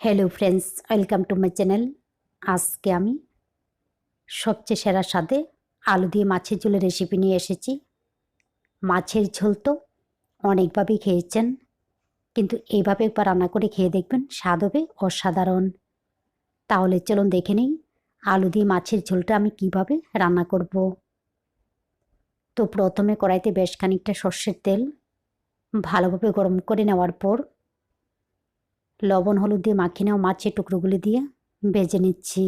Hello friends welcome to my channel আজকে আমি সবচেয়ে সেরা স্বাদে আলু দিয়ে মাছের ঝোলের রেসিপি নিয়ে এসেছি। মাছের ঝোল তো অনেকভাবেই খেয়েছেন, কিন্তু এইভাবে একবার রান্না করে খেয়ে দেখবেন স্বাদ হবে অসাধারণ। তাহলে চলুন দেখে নিই আলু দিয়ে মাছের ঝোলটা আমি কীভাবে রান্না করব। তো প্রথমে কড়াইতে বেশ খানিকটা সর্ষের তেল ভালোভাবে গরম করে নেওয়ার পর লবণ, হলুদ দিয়ে মাখিয়ে নেওয়া মাছের টুকরোগুলি দিয়ে ভেজে নিচ্ছি।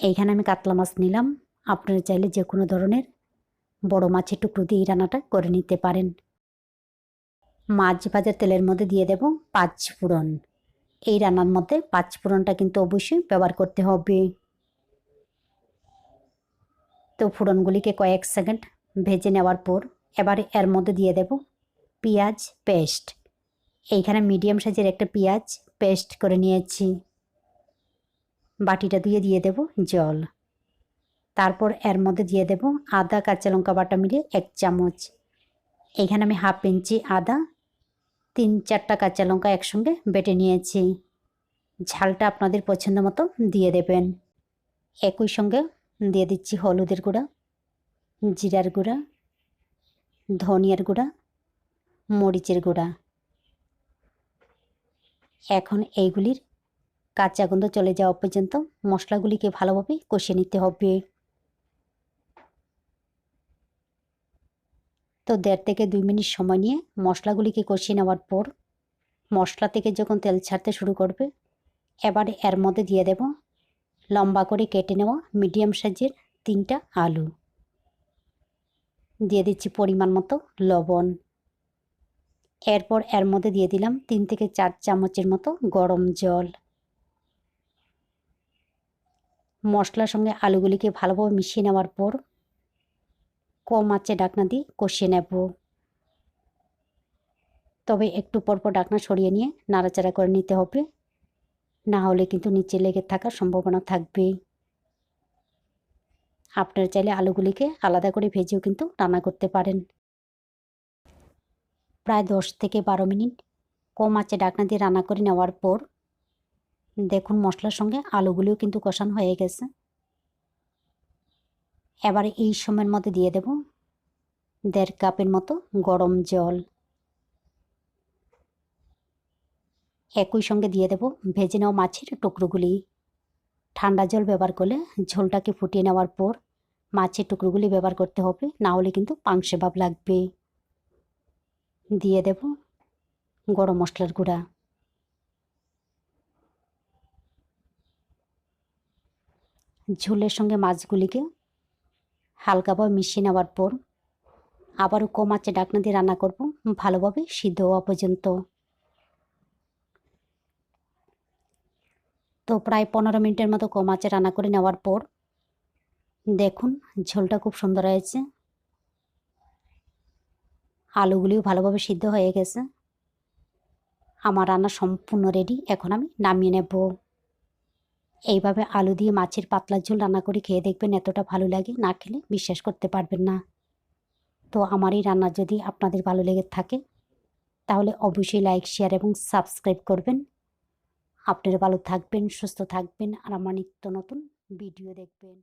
এইখানে আমি কাতলা মাছ নিলাম। আপনারা চাইলে যে কোনো ধরনের বড় মাছের টুকরো দিয়ে এই রান্নাটা করে নিতে পারেন। মাছ ভাজার তেলের মধ্যে দিয়ে দেব পাঁচ ফোড়ন। এই রান্নার মধ্যে পাঁচ ফোড়নটা কিন্তু অবশ্যই ব্যবহার করতে হবে। তো ফোড়নগুলিকে কয়েক সেকেন্ড ভেজে নেওয়ার পর এবার এর মধ্যে দিয়ে দেব পেঁয়াজ পেস্ট। এইখানে মিডিয়াম সাইজের একটা পেঁয়াজ পেস্ট করে নিয়েছি। বাটিটা দিয়ে দিয়ে দেব জল। তারপর এর মধ্যে দিয়ে দেব আদা, কাঁচা লঙ্কা বাটা মিলিয়ে এক চামচ। এখানে আমি হাফ ইঞ্চি আদা, তিন চারটা কাঁচা লঙ্কা একসঙ্গে বেটে নিয়েছি। ঝালটা আপনাদের পছন্দ মতো দিয়ে দেবেন। একই সঙ্গে দিয়ে দিচ্ছি হলুদের গুঁড়া, জিরার গুঁড়া, ধনিয়ার গুঁড়া, মরিচের গুঁড়া। এখন এইগুলির কাঁচা গন্ধ চলে যাওয়া পর্যন্ত মশলাগুলিকে ভালোভাবে কষিয়ে নিতে হবে। তো দেড় থেকে দুই মিনিট সময় নিয়ে মশলাগুলিকে কষিয়ে নেওয়ার পর মশলা থেকে যখন তেল ছাড়তে শুরু করবে, এবার এর মধ্যে দিয়ে দেব লম্বা করে কেটে নেওয়া মিডিয়াম সাইজের তিনটা আলু। দিয়ে দিচ্ছি পরিমাণ মতো লবণ। এরপর এর মধ্যে দিয়ে দিলাম তিন থেকে চার চামচের মতো গরম জল। মশলার সঙ্গে আলুগুলিকে ভালোভাবে মিশিয়ে নেওয়ার পর কম আঁচে ডাকনা দিয়ে কষিয়ে নেব। তবে একটু পরপর ডাকনা সরিয়ে নিয়ে নাড়াচাড়া করে নিতে হবে। না হলে কিন্তু নিচে লেগে থাকার সম্ভাবনা থাকবে। আপনারা চাইলে আলুগুলিকে আলাদা করে ভেজেও কিন্তু রান্না করতে পারেন। প্রায় দশ থেকে বারো মিনিট। কম আঁচে ডাকনা দিয়ে রান্না করে নেওয়ার পর দেখুন মশলার সঙ্গে আলুগুলিও কিন্তু কষানো হয়ে গেছে। এবারে এই সময়ের মধ্যে দিয়ে দেব দেড় কাপের মতো গরম জল। একই সঙ্গে দিয়ে দেব ভেজে নেওয়া মাছের টুকরোগুলি। ঠান্ডা জল ব্যবহার করলে ঝোলটাকে ফুটিয়ে নেওয়ার পর মাছের টুকরোগুলি ব্যবহার করতে হবে, না হলে কিন্তু পাংশে ভাব লাগবে। দিয়ে দেব গরম মশলার গুঁড়া। ঝোলের সঙ্গে মাছগুলিকে হালকাভাবে মিশিয়ে নেওয়ার পর আবারও কম আঁচে ডাকনা দিয়ে রান্না করব ভালোভাবে সিদ্ধ হওয়া পর্যন্ত। তো প্রায় পনেরো মিনিটের মতো কম আঁচে রান্না করে নেওয়ার পর দেখুন ঝোলটা খুব সুন্দর হয়েছে। আলুগুলিও ভালোভাবে সিদ্ধ হয়ে গেছে। আমার রান্না সম্পূর্ণ রেডি এখন আমি নামিয়ে নেব। এইভাবে আলু দিয়ে মাছের পাতলা ঝোল রান্না করে খেয়ে দেখবেন এতটা ভালো লাগে, না খেলে বিশ্বাস করতে পারবেন না। তো আমার এই রান্না যদি আপনাদের ভালো লেগে থাকে, তাহলে অবশ্যই লাইক শেয়ার এবং সাবস্ক্রাইব করবেন। আপনারা ভালো থাকবেন, সুস্থ থাকবেন, আর আমার নিত্য নতুন ভিডিও দেখবেন।